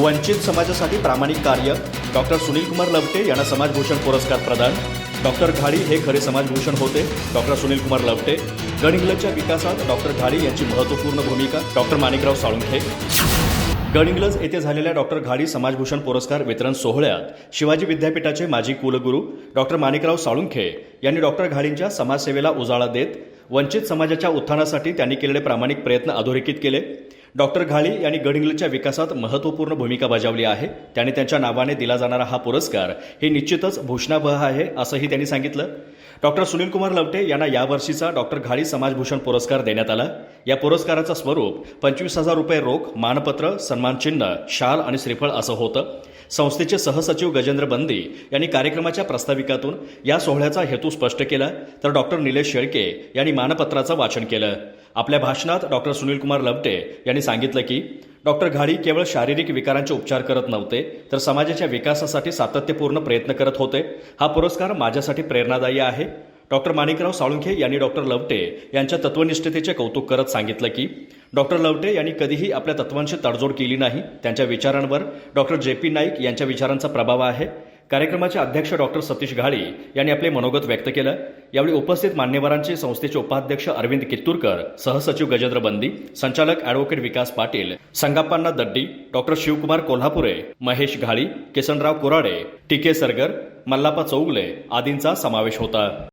वंचित समाजासाठी प्रामाणिक कार्य. डॉक्टर सुनील कुमार लवटे यांना समाजभूषण पुरस्कार प्रदान. डॉक्टर घाडी हे खरे समाजभूषण होते. डॉक्टर सुनील कुमार लवटे. गडिंग्लजच्या विकासात डॉक्टर घाडी यांची महत्त्वपूर्ण भूमिका. डॉक्टर माणिकराव साळुंखे. गडिंग्लज येथे झालेल्या डॉक्टर घाडी समाजभूषण पुरस्कार वितरण सोहळ्यात शिवाजी विद्यापीठाचे माजी कुलगुरू डॉक्टर माणिकराव साळुंखे यांनी डॉक्टर घाडींच्या समाजसेवेला उजाळा देत वंचित समाजाच्या उत्थानासाठी त्यांनी केलेले प्रामाणिक प्रयत्न अधोरेखित केले. डॉक्टर घाळी यांनी गडिंग्लजच्या विकासात महत्त्वपूर्ण भूमिका बजावली आहे. त्यांनी त्यांच्या नावाने दिला जाणारा हा पुरस्कार हे निश्चितच भूषणावह आहे असंही त्यांनी सांगितलं. डॉक्टर सुनीलकुमार लवटे यांना यावर्षीचा डॉक्टर घाळी समाजभूषण पुरस्कार देण्यात आला. या पुरस्काराचं स्वरूप पंचवीस हजार रुपये रोख मानपत्र सन्मानचिन्ह शाल आणि श्रीफळ असं होतं. संस्थेचे सहसचिव गजेंद्र बंदी यांनी कार्यक्रमाच्या प्रस्ताविकातून या सोहळ्याचा हेतू स्पष्ट केला. तर डॉक्टर निलेश शेळके यांनी मानपत्राचं वाचन केलं. आपल्या भाषणात डॉक्टर सुनील कुमार लवटे यांनी सांगितलं की डॉक्टर घाडी केवळ शारीरिक विकारांचे उपचार करत नव्हते तर समाजाच्या विकासासाठी सातत्यपूर्ण प्रयत्न करत होते. हा पुरस्कार माझ्यासाठी प्रेरणादायी आहे. डॉक्टर माणिकराव साळुंखे यांनी डॉक्टर लवटे यांच्या तत्वनिष्ठतेचे कौतुक करत सांगितलं की डॉक्टर लवटे यांनी कधीही आपल्या तत्वांशी तडजोड केली नाही. त्यांच्या विचारांवर डॉक्टर जे पी नाईक यांच्या विचारांचा प्रभाव आहे. कार्यक्रमाचे अध्यक्ष डॉक्टर सतीश घाळी यांनी आपले मनोगत व्यक्त केलं. यावेळी उपस्थित मान्यवरांचे संस्थेचे उपाध्यक्ष अरविंद कित्तूरकर सहसचिव गजेंद्र बंदी संचालक advocate Vikas Patil संगाप्पांना Daddi doctor Shivkumar Kolhapure Mahesh Ghali Kisanrao Kurade T. K. Sargar Mallappa Chougule आदींचा समावेश होता.